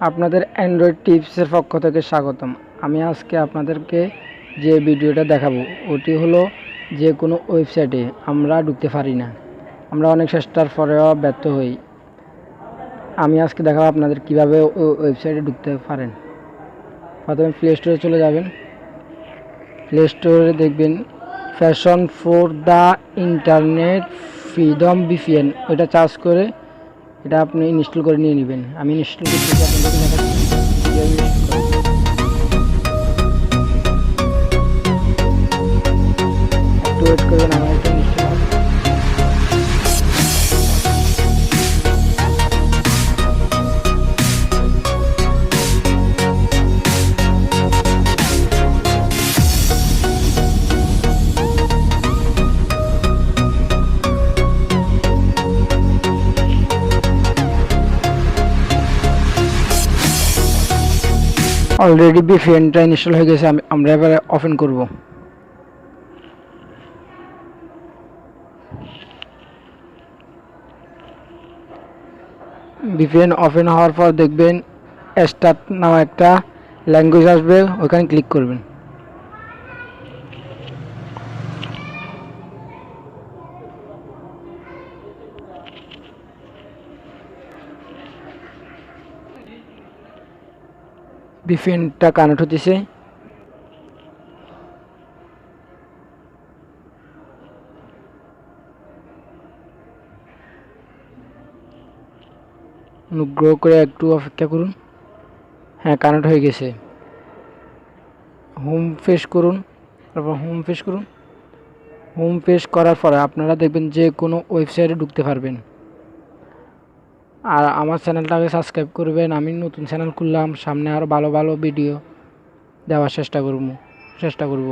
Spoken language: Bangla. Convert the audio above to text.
আপনাদের অ্যান্ড্রয়েড টিপসের পক্ষ থেকে স্বাগতম। আমি আজকে আপনাদেরকে যে ভিডিওটা দেখাবো, ওটি হলো যে কোনো ওয়েবসাইটে আমরা ঢুকতে পারি না। আমরা অনেক চেষ্টার পরেও ব্যর্থ হই। আমি আজকে দেখাবো আপনাদের কীভাবে ওয়েবসাইটে ঢুকতে পারেন। প্রথমে প্লে স্টোরে চলে যাবেন। প্লে স্টোরে দেখবেন fashion for the internet freedom VPN ওইটা চার্জ করে এটা আপনি ইনস্টল করে নিয়ে নেবেন। আমি ইনস্টল করতে। একটু ওয়েট করবেন আমার। অলরেডি বিপিএনটা ইনস্টল হয়ে গেছে, আমি আমরা এবারে ওপেন করব। বিপিএন ওপেন হওয়ার পর দেখবেন স্টার্ট নামে একটা ল্যাঙ্গুয়েজ আসবে, ওখানে ক্লিক করবেন। বিপিএনটা কানেক্ট হতেছে অনুগ্রহ করে একটু অপেক্ষা করুন। হ্যাঁ কানেক্ট হয়ে গেছে। হোম পেজ করুন। তারপর হোম পেজ করুন। হোম পেজ করার পরে আপনারা দেখবেন যে কোনো ওয়েবসাইটে ঢুকতে পারবেন। আর আমার চ্যানেলটাকে সাবস্ক্রাইব করবেন। আমি নতুন চ্যানেল খুললাম, সামনে আরও ভালো ভালো ভিডিও দেওয়ার চেষ্টা করব চেষ্টা করব।